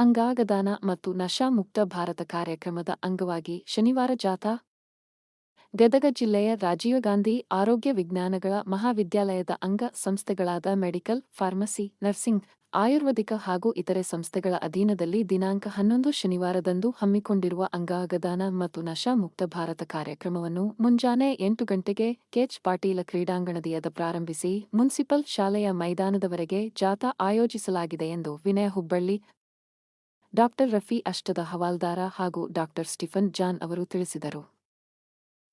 ಅಂಗಾಗದಾನ ಮತ್ತು ನಶಾ ಮುಕ್ತ ಭಾರತ ಕಾರ್ಯಕ್ರಮದ ಅಂಗವಾಗಿ ಶನಿವಾರ ಜಾಥಾ, ಗದಗ ಜಿಲ್ಲೆಯ ರಾಜೀವ ಗಾಂಧಿ ಆರೋಗ್ಯ ವಿಜ್ಞಾನಗಳ ಮಹಾವಿದ್ಯಾಲಯದ ಅಂಗ ಸಂಸ್ಥೆಗಳಾದ ಮೆಡಿಕಲ್, ಫಾರ್ಮಸಿ, ನರ್ಸಿಂಗ್, ಆಯುರ್ವೇದಿಕ ಹಾಗೂ ಇತರೆ ಸಂಸ್ಥೆಗಳ ಅಧೀನದಲ್ಲಿ ದಿನಾಂಕ ಹನ್ನೊಂದು ಶನಿವಾರದಂದು ಹಮ್ಮಿಕೊಂಡಿರುವ ಅಂಗಾಗದಾನ ಮತ್ತು ನಶಾ ಮುಕ್ತ ಭಾರತ ಕಾರ್ಯಕ್ರಮವನ್ನು ಮುಂಜಾನೆ ಎಂಟು ಗಂಟೆಗೆ ಕೆಚ್ ಪಾಟೀಲ ಕ್ರೀಡಾಂಗಣದಿಯದ ಪ್ರಾರಂಭಿಸಿ ಮುನ್ಸಿಪಲ್ ಶಾಲೆಯ ಮೈದಾನದವರೆಗೆ ಜಾಥಾ ಆಯೋಜಿಸಲಾಗಿದೆ ಎಂದು ವಿನಯ ಹುಬ್ಬಳ್ಳಿ ಡಾಕ್ಟರ್ ರಫಿ ಅಷ್ಟದ ಹವಾಲ್ದಾರ ಹಾಗೂ ಡಾಕ್ಟರ್ ಸ್ಟಿಫನ್ ಜಾನ್ ಅವರು ತಿಳಿಸಿದರು.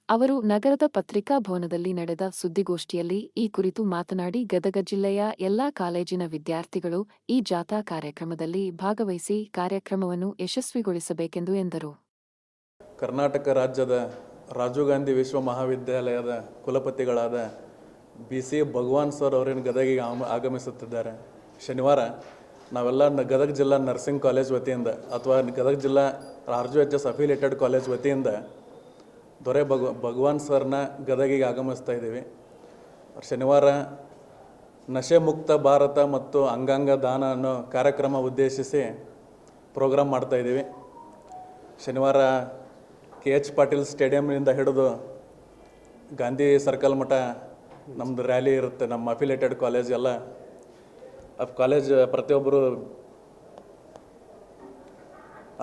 ಅವರು ನಗರದ ಪತ್ರಿಕಾ ಭವನದಲ್ಲಿ ನಡೆದ ಸುದ್ದಿಗೋಷ್ಠಿಯಲ್ಲಿ ಈ ಕುರಿತು ಮಾತನಾಡಿ, ಗದಗ ಜಿಲ್ಲೆಯ ಎಲ್ಲಾ ಕಾಲೇಜಿನ ವಿದ್ಯಾರ್ಥಿಗಳು ಈ ಜಾಥಾ ಕಾರ್ಯಕ್ರಮದಲ್ಲಿ ಭಾಗವಹಿಸಿ ಕಾರ್ಯಕ್ರಮವನ್ನು ಯಶಸ್ವಿಗೊಳಿಸಬೇಕೆಂದು ಎಂದರು. ಕರ್ನಾಟಕ ರಾಜ್ಯದ ರಾಜೀವ್ ಗಾಂಧಿ ವಿಶ್ವ ಮಹಾವಿದ್ಯಾಲಯದ ಕುಲಪತಿಗಳಾದ ಬಿ ಸಿ ಭಗವಾನ್ ಸರ್ ಅವರೇನು ಗದಗಿಗೆ ಆಗಮಿಸುತ್ತಿದ್ದಾರೆ. ಶನಿವಾರ ನಾವೆಲ್ಲ ಗದಗ ಜಿಲ್ಲಾ ನರ್ಸಿಂಗ್ ಕಾಲೇಜ್ ವತಿಯಿಂದ ಅಥವಾ ಗದಗ ಜಿಲ್ಲಾ ರಾರ್ಜು ಎಚ್ ಎಸ್ ಅಫಿಲೇಟೆಡ್ ಕಾಲೇಜ್ ವತಿಯಿಂದ ದೊರೆ ಭಗ ಭಗವಾನ್ ಸರ್ನ ಗದಗಿಗೆ ಆಗಮಿಸ್ತಾ ಇದ್ದೀವಿ. ಶನಿವಾರ ನಶೆ ಮುಕ್ತ ಭಾರತ ಮತ್ತು ಅಂಗಾಂಗ ದಾನ ಅನ್ನೋ ಕಾರ್ಯಕ್ರಮ ಉದ್ದೇಶಿಸಿ ಪ್ರೋಗ್ರಾಮ್ ಮಾಡ್ತಾ ಇದ್ದೀವಿ. ಶನಿವಾರ ಕೆ ಎಚ್ ಪಾಟೀಲ್ ಸ್ಟೇಡಿಯಂನಿಂದ ಹಿಡಿದು ಗಾಂಧಿ ಸರ್ಕಲ್ ಮಠ ನಮ್ಮದು ರ್ಯಾಲಿ ಇರುತ್ತೆ, ನಮ್ಮ ಅಫಿಲೇಟೆಡ್ ಕಾಲೇಜ್ ಎಲ್ಲ. ಕಾಲೇಜ್ ಪ್ರತಿಯೊಬ್ಬರು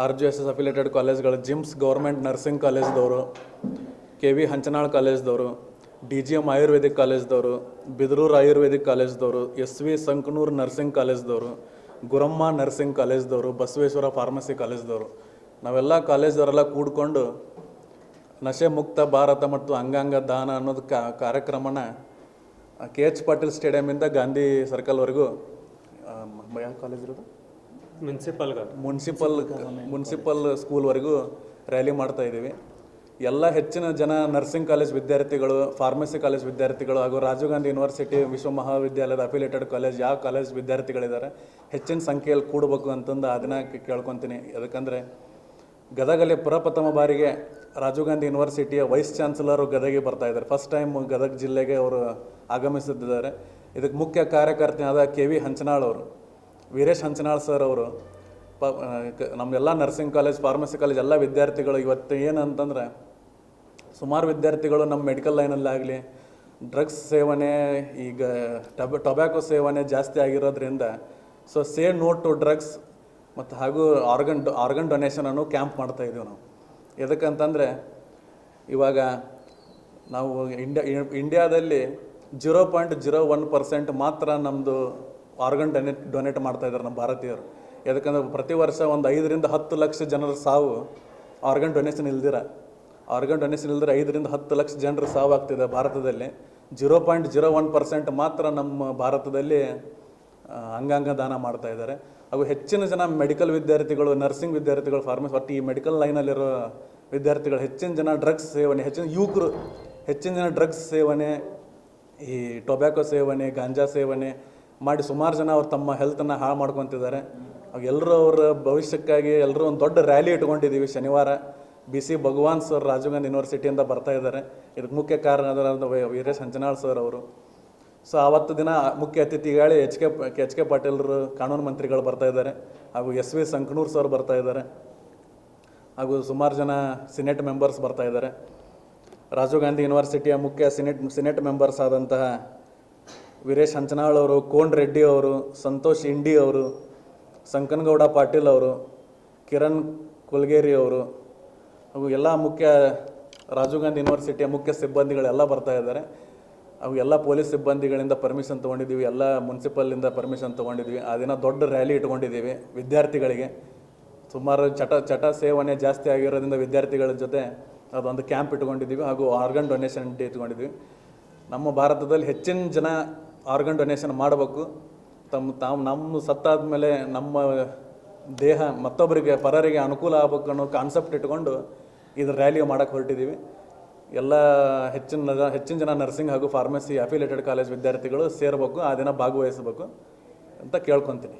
R G S S affiliated ಕಾಲೇಜ್ಗಳು GIMS government nursing ಕಾಲೇಜ್ದವರು, ಕೆ ವಿ ಹಂಚನಾಳ್ ಕಾಲೇಜ್ದವರು, ಡಿ ಜಿ ಎಂ ಆಯುರ್ವೇದಿಕ್ ಕಾಲೇಜ್ದವರು, ಬಿದರೂರು ಆಯುರ್ವೇದಿಕ್ ಕಾಲೇಜ್ದವರು, ಎಸ್ ವಿ ಸಂಕನೂರು ನರ್ಸಿಂಗ್ ಕಾಲೇಜ್ದವರು, ಗುರಮ್ಮ ನರ್ಸಿಂಗ್ ಕಾಲೇಜ್ದವರು, ಬಸವೇಶ್ವರ ಫಾರ್ಮಸಿ ಕಾಲೇಜ್ದವರು. ನಾವೆಲ್ಲ ಕಾಲೇಜ್ದವರೆಲ್ಲ ಕೂಡ್ಕೊಂಡು ನಶೆ ಮುಕ್ತ ಭಾರತ ಮತ್ತು ಅಂಗಾಂಗ ದಾನ ಅನ್ನೋದು ಕಾರ್ಯಕ್ರಮನ ಕೆ ಎಚ್ ಪಾಟೀಲ್ ಸ್ಟೇಡಿಯಮಿಂದ ಗಾಂಧಿ ಸರ್ಕಲ್ವರೆಗೂ ಯಾವ ಕಾಲೇಜ್ ಇರೋದು? ಮುನ್ಸಿಪಲ್ ಮುನ್ಸಿಪಲ್ ಮುನ್ಸಿಪಲ್ ಸ್ಕೂಲ್ವರೆಗೂ ರ್ಯಾಲಿ ಮಾಡ್ತಾ ಇದ್ದೀವಿ. ಎಲ್ಲ ಹೆಚ್ಚಿನ ಜನ ನರ್ಸಿಂಗ್ ಕಾಲೇಜ್ ವಿದ್ಯಾರ್ಥಿಗಳು ಫಾರ್ಮಸಿ ಕಾಲೇಜ್ ವಿದ್ಯಾರ್ಥಿಗಳು ಹಾಗೂ ರಾಜೀವ್ ಗಾಂಧಿ ಯೂನಿವರ್ಸಿಟಿ ವಿಶ್ವ ಮಹಾವಿದ್ಯಾಲಯದ ಅಫಿಲೇಟೆಡ್ ಕಾಲೇಜ್ ಯಾವ ಕಾಲೇಜ್ ವಿದ್ಯಾರ್ಥಿಗಳಿದ್ದಾರೆ ಹೆಚ್ಚಿನ ಸಂಖ್ಯೆಯಲ್ಲಿ ಕೂಡಬೇಕು ಅಂತಂದು ಅದನ್ನ ಕೇಳ್ಕೊತೀನಿ. ಯಾಕಂದರೆ ಗದಗಲ್ಲಿ ಪ್ರಪ್ರಥಮ ಬಾರಿಗೆ ರಾಜೀವ್ ಗಾಂಧಿ ಯೂನಿವರ್ಸಿಟಿಯ ವೈಸ್ ಚಾನ್ಸಲರು ಗದಗಿಗೆ ಬರ್ತಾ ಇದ್ದಾರೆ. ಫಸ್ಟ್ ಟೈಮ್ ಗದಗ ಜಿಲ್ಲೆಗೆ ಅವರು ಆಗಮಿಸುತ್ತಿದ್ದಾರೆ ಇದಕ್ಕೆ ಮುಖ್ಯ ಕಾರ್ಯಕರ್ತನಾದ ಕೆ ವಿ ಹಂಚನಾಳ್ ಅವರು, ವೀರೇಶ್ ಹಂಚನಾಳ್ ಸರ್ ಅವರು, ಪ ನಮ್ಮೆಲ್ಲ ನರ್ಸಿಂಗ್ ಕಾಲೇಜ್ ಫಾರ್ಮಸಿ ಕಾಲೇಜ್ ಎಲ್ಲ ವಿದ್ಯಾರ್ಥಿಗಳು ಇವತ್ತು ಏನಂತಂದರೆ ಸುಮಾರು ವಿದ್ಯಾರ್ಥಿಗಳು ನಮ್ಮ ಮೆಡಿಕಲ್ ಲೈನಲ್ಲಾಗಲಿ ಡ್ರಗ್ಸ್ ಸೇವನೆ, ಈಗ ಟಬ ಟೊಬ್ಯಾಕೊ ಸೇವನೆ ಜಾಸ್ತಿ ಆಗಿರೋದ್ರಿಂದ so say no to drugs ಮತ್ತು ಹಾಗೂ ಆರ್ಗನ್ ಆರ್ಗನ್ ಡೊನೇಷನ್ ಅನ್ನು ಕ್ಯಾಂಪ್ ಮಾಡ್ತಾ ಇದ್ದೀವಿ ನಾವು. ಎದಕ್ಕಂತಂದರೆ ಇವಾಗ ನಾವು ಇಂಡ್ಯಾ, ಇಂಡಿಯಾದಲ್ಲಿ zero point zero one percent ಮಾತ್ರ ನಮ್ಮದು ಆರ್ಗನ್ ಡೊನೇಟ್ ಡೊನೇಟ್ ಮಾಡ್ತಾ ಇದ್ದಾರೆ ನಮ್ಮ ಭಾರತೀಯರು. ಯಾಕಂದ್ರೆ ಪ್ರತಿ ವರ್ಷ ಒಂದು ಐದರಿಂದ ಹತ್ತು ಲಕ್ಷ ಜನರ ಸಾವು ಆರ್ಗನ್ ಡೊನೇಷನ್ ಇಲ್ದಿರ. ಆರ್ಗನ್ ಡೊನೇಷನ್ ಇಲ್ದಿರ ಐದರಿಂದ ಹತ್ತು ಲಕ್ಷ ಜನರು ಸಾವಾಗ್ತಿದೆ ಭಾರತದಲ್ಲಿ. Zero point zero one percent ಮಾತ್ರ ನಮ್ಮ ಭಾರತದಲ್ಲಿ ಅಂಗಾಂಗ ದಾನ ಮಾಡ್ತಾ ಇದ್ದಾರೆ ಹಾಗೂ ಹೆಚ್ಚಿನ ಜನ ಮೆಡಿಕಲ್ ವಿದ್ಯಾರ್ಥಿಗಳು ನರ್ಸಿಂಗ್ ವಿದ್ಯಾರ್ಥಿಗಳು ಫಾರ್ಮಸಿ ಒಟ್ಟು ಈ ಮೆಡಿಕಲ್ ಲೈನಲ್ಲಿರೋ ವಿದ್ಯಾರ್ಥಿಗಳು ಹೆಚ್ಚಿನ ಜನ ಡ್ರಗ್ಸ್ ಸೇವನೆ, ಹೆಚ್ಚಿನ ಯುವಕರು, ಹೆಚ್ಚಿನ ಜನ ಡ್ರಗ್ಸ್ ಸೇವನೆ ಈ ಟೊಬ್ಯಾಕೊ ಸೇವನೆ, ಗಾಂಜಾ ಸೇವನೆ ಮಾಡಿ ಸುಮಾರು ಜನ ಅವ್ರು ತಮ್ಮ ಹೆಲ್ತನ್ನು ಹಾಳು ಮಾಡ್ಕೊತಿದ್ದಾರೆ ಎಲ್ಲರೂ ಅವರ ಭವಿಷ್ಯಕ್ಕಾಗಿ ಎಲ್ಲರೂ ಒಂದು ದೊಡ್ಡ ರ್ಯಾಲಿ ಇಟ್ಕೊಂಡಿದ್ದೀವಿ ಶನಿವಾರ. B C Bhagwan sir Rajiv Gandhi ಯೂನಿವರ್ಸಿಟಿಯಿಂದ ಬರ್ತಾ ಇದ್ದಾರೆ ಇದಕ್ಕೆ ಮುಖ್ಯ ಕಾರಣ ವೀರೇಶ್ ಹಂಚನಾಳ್ ಸರ್ ಅವರು. ಸೊ ಆವತ್ತು ದಿನ ಮುಖ್ಯ ಅತಿಥಿಗಳು ಎಚ್ ಕೆ ಎಚ್ ಕೆ ಪಾಟೀಲ್ರು ಕಾನೂನು ಮಂತ್ರಿಗಳು ಬರ್ತಾ ಇದ್ದಾರೆ ಹಾಗೂ ಎಸ್ ವಿ ಸಂಕನೂರ್ ಸರ್ ಬರ್ತಾ ಇದ್ದಾರೆ ಹಾಗೂ ಸುಮಾರು ಜನ ಸಿನೆಟ್ ಮೆಂಬರ್ಸ್ ಬರ್ತಾ ಇದ್ದಾರೆ ರಾಜೀವ್ ಗಾಂಧಿ ಯೂನಿವರ್ಸಿಟಿಯ ಮುಖ್ಯ ಸಿನೆಟ್ ಸಿನೆಟ್ ಮೆಂಬರ್ಸ್ ಆದಂತಹ ವೀರೇಶ್ ಹಂಚನಾಳ್ ಅವರು, ಕೋನ್ ರೆಡ್ಡಿ ಅವರು, ಸಂತೋಷ್ ಇಂಡಿ ಅವರು, ಸಂಕನಗೌಡ ಪಾಟೀಲ್ ಅವರು, ಕಿರಣ್ ಕುಲ್ಗೇರಿ ಅವರು, ಹಾಗೂ ಎಲ್ಲ ಮುಖ್ಯ ರಾಜೀವ್ ಗಾಂಧಿ ಯೂನಿವರ್ಸಿಟಿಯ ಮುಖ್ಯ ಸಿಬ್ಬಂದಿಗಳೆಲ್ಲ ಬರ್ತಾ ಇದ್ದಾರೆ. ಅವು ಎಲ್ಲ ಪೊಲೀಸ್ ಸಿಬ್ಬಂದಿಗಳಿಂದ ಪರ್ಮಿಷನ್ ತೊಗೊಂಡಿದ್ದೀವಿ, ಎಲ್ಲ ಮುನ್ಸಿಪಲ್ಲಿಂದ ಪರ್ಮಿಷನ್ ತೊಗೊಂಡಿದ್ವಿ ಆ ದಿನ ದೊಡ್ಡ ರ್ಯಾಲಿ ಇಟ್ಕೊಂಡಿದ್ದೀವಿ ವಿದ್ಯಾರ್ಥಿಗಳಿಗೆ. ಸುಮಾರು ಚಟ ಚಟ ಸೇವನೆ ಜಾಸ್ತಿ ಆಗಿರೋದ್ರಿಂದ ವಿದ್ಯಾರ್ಥಿಗಳ ಜೊತೆ ಅದೊಂದು ಕ್ಯಾಂಪ್ ಇಟ್ಕೊಂಡಿದ್ದೀವಿ ಹಾಗೂ ಆರ್ಗನ್ ಡೊನೇಷನ್ ಡೇ ಇಟ್ಕೊಂಡಿದ್ದೀವಿ. ನಮ್ಮ ಭಾರತದಲ್ಲಿ ಹೆಚ್ಚಿನ ಜನ ಆರ್ಗನ್ ಡೊನೇಷನ್ ಮಾಡಬೇಕು. ತಮ್ಮ ತಾವು ನಮ್ಮ ಸತ್ತಾದ ಮೇಲೆ ನಮ್ಮ ದೇಹ ಮತ್ತೊಬ್ಬರಿಗೆ, ಪರರಿಗೆ ಅನುಕೂಲ ಆಗ್ಬೇಕು ಅನ್ನೋ ಕಾನ್ಸೆಪ್ಟ್ ಇಟ್ಕೊಂಡು ಇದು ರ್ಯಾಲಿ ಮಾಡೋಕ್ಕೆ ಹೊರಟಿದ್ದೀವಿ. ಎಲ್ಲ ಹೆಚ್ಚಿನ ಹೆಚ್ಚಿನ ಜನ ನರ್ಸಿಂಗ್ ಹಾಗೂ ಫಾರ್ಮಸಿ ಅಫಿಲೇಟೆಡ್ ಕಾಲೇಜ್ ವಿದ್ಯಾರ್ಥಿಗಳು ಸೇರಬೇಕು, ಆ ದಿನ ಭಾಗವಹಿಸಬೇಕು ಅಂತ ಕೇಳ್ಕೊತೀನಿ.